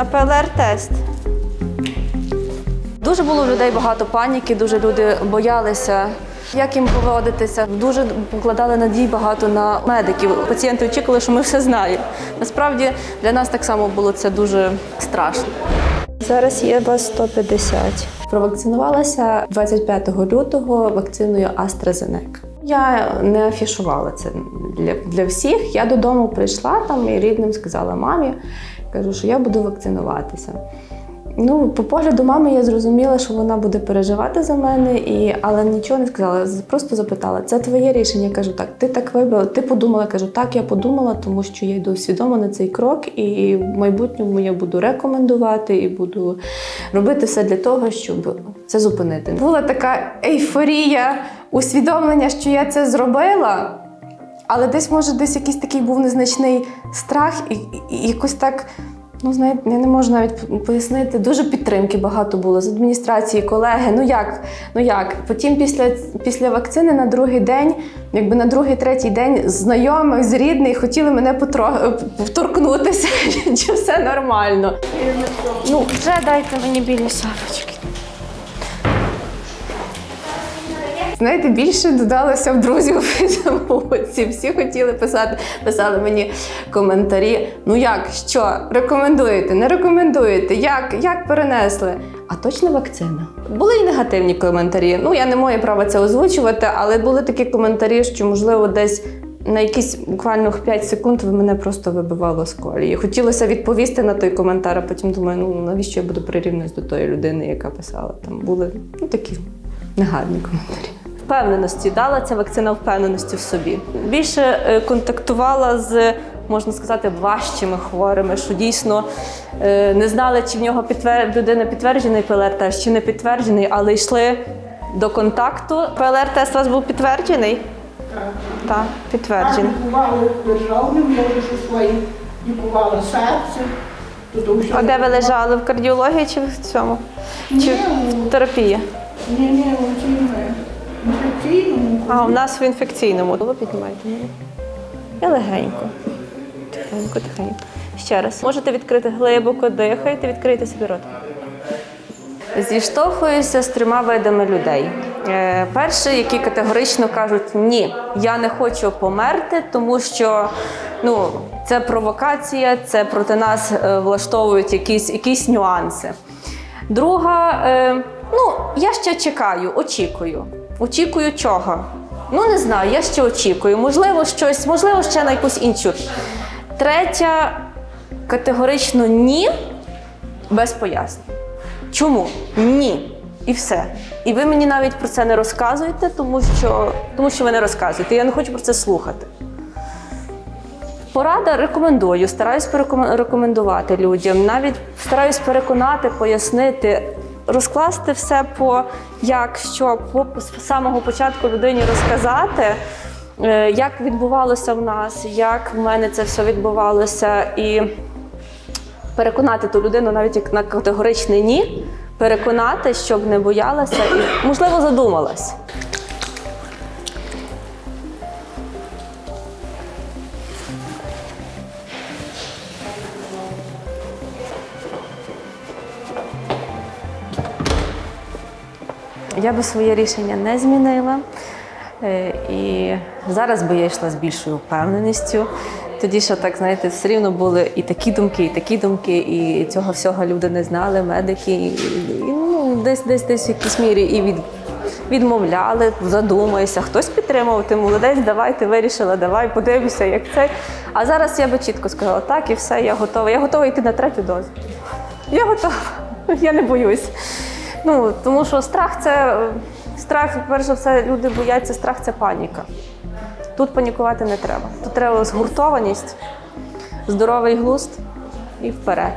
на ПЛР-тест. Дуже було у людей багато паніки, дуже люди боялися. Як їм поводитися? Дуже покладали надій багато на медиків. Пацієнти очікували, що ми все знаємо. Насправді для нас так само було це дуже страшно. Зараз є вас 150. Провакцинувалася 25 лютого вакциною AstraZeneca. Я не афішувала це для, для всіх. Я додому прийшла там і рідним сказала мамі, кажу, що я буду вакцинуватися. Ну, по погляду мами я зрозуміла, що вона буде переживати за мене, і, але нічого не сказала. Просто запитала: це твоє рішення? Я кажу, так, ти так вибрала, ти подумала. кажу, так, я подумала, тому що я йду свідомо на цей крок, і в майбутньому я буду рекомендувати і буду робити все для того, щоб це зупинити. Була така ейфорія, усвідомлення, що я це зробила. Але десь, може, десь якийсь такий був незначний страх, і, і, і якось так, ну знаєте, я не можу навіть пояснити. Дуже підтримки багато було з адміністрації, колеги. Ну як? Ну як? Потім після, після вакцини на другий день, якби на другий, третій день знайомих з рідних хотіли мене поторкнутися, чи все нормально. Ну, вже дайте мені білі шапочки. Знаєте, більше додалося в друзів у Фейсбуці. Всі хотіли писати, писали мені коментарі. Ну як, що, рекомендуєте, не рекомендуєте? Як, як перенесли? А точно вакцина? Були і негативні коментарі. Ну, я не маю права це озвучувати, але були такі коментарі, що, можливо, десь. На якісь буквально 5 секунд ви мене просто вибивало з колії. Хотілося відповісти на той коментар, а потім думаю, ну навіщо я буду прирівнюватися до тої людини, яка писала. Там були ну, такі негарні коментарі. Впевненості дала ця вакцина впевненості в собі. Більше е, контактувала з, можна сказати, важчими хворими, що дійсно е, не знали, чи в нього підтвер... людина підтверджений ПЛР-тест, чи не підтверджений, але йшли до контакту. ПЛР-тест у вас був підтверджений? Так, підтверджений. Лікували державним, свої лікували серце. А де ви лежали? В кардіології чи в цьому? Чи в терапії? Ні, ні, у цьому інфекційному. А, у нас в інфекційному. Ви піднімайте мене. І легенько. Тихенько, тихенько. Ще раз. Можете відкрити глибоко, дихайте, відкрийте собі рот. Зіштовхуюся з трьома видами людей. Е, перші, які категорично кажуть, ні, я не хочу померти, тому що ну, це провокація, це проти нас е, влаштовують якісь, якісь нюанси. Друга, е, ну, я ще чекаю, очікую. Очікую чого? Ну, не знаю, я ще очікую. Можливо, щось, можливо, ще на якусь іншу. Третя категорично ні, без пояснень. Чому? Ні. І все. І ви мені навіть про це не розказуєте, тому що, тому що ви не розказуєте. Я не хочу про це слухати. Порада рекомендую, стараюсь рекомендувати людям. Навіть стараюсь переконати, пояснити, розкласти все по як, що по з самого початку людині розказати, е, як відбувалося в нас, як в мене це все відбувалося, і переконати ту людину, навіть як на категоричне ні, переконати, щоб не боялася і, можливо, задумалась. Я би своє рішення не змінила. Е, І зараз би я йшла з більшою впевненістю. Тоді що так, знаєте, все рівно були і такі думки, і такі думки, і цього всього люди не знали, медики, і, ну, десь, десь, десь в якійсь мірі і від, відмовляли, задумайся. Хтось підтримував, ти молодець, давай, ти вирішила, давай, подивися, як це. А зараз я би чітко сказала, так і все, я готова. Я готова йти на третю дозу. Я готова, я не боюсь. Ну тому що страх це страх, перш за все, люди бояться, страх це паніка. Тут панікувати не треба. Тут треба згуртованість, здоровий глузд і вперед.